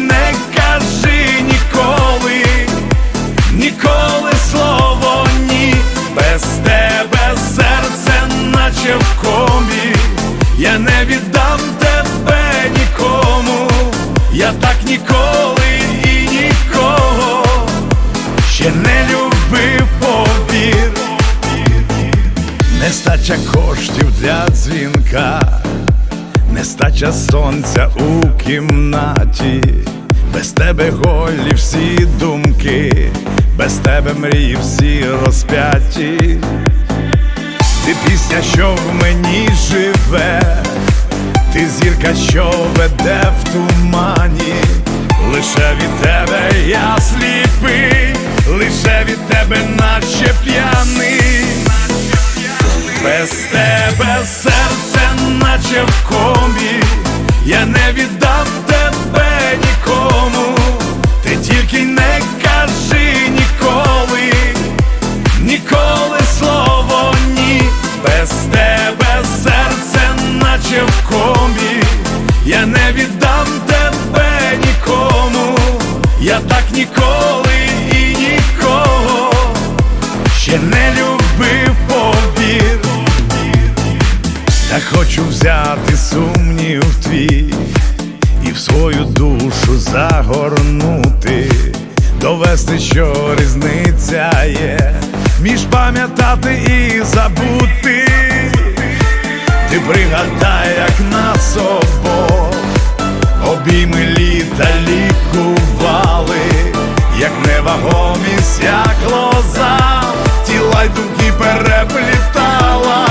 не кажи ніколи, ніколи слово ні, без тебе серце, наче в комі, я не віддам тебе нікому, я так ніколи і нікого ще не любив повір, нестача коштів для дзвінка. Нестача сонця у кімнаті без тебе голі всі думки, без тебе мрії всі розп'яті. Ти пісня, що в мені живе, ти зірка, що веде в тумані, лише від тебе я сліпий, лише від тебе наче п'яний, без тебе серце, наче в комі, я не віддам ніколи і нікого ще не любив повір, та хочу взяти сумнів твій і в свою душу загорнути, довести, що різниця є між пам'ятати і забути. Ти пригадай, як лоза, тіла й думки переплітала.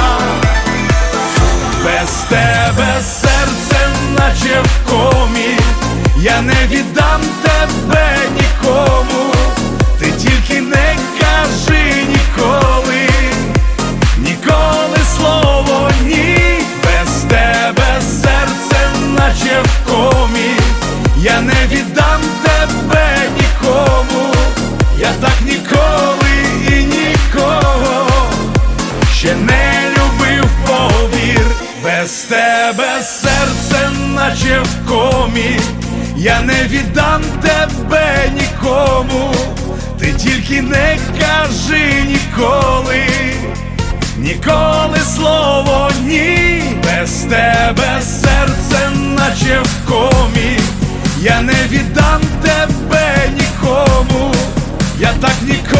Без тебе серце, наче в комі, я не віддам наче в комі, я не віддам тебе нікому, ти тільки не кажи ніколи, ніколи слово ні, без тебе серце, наче в комі, я не віддам тебе нікому, я так ніколи.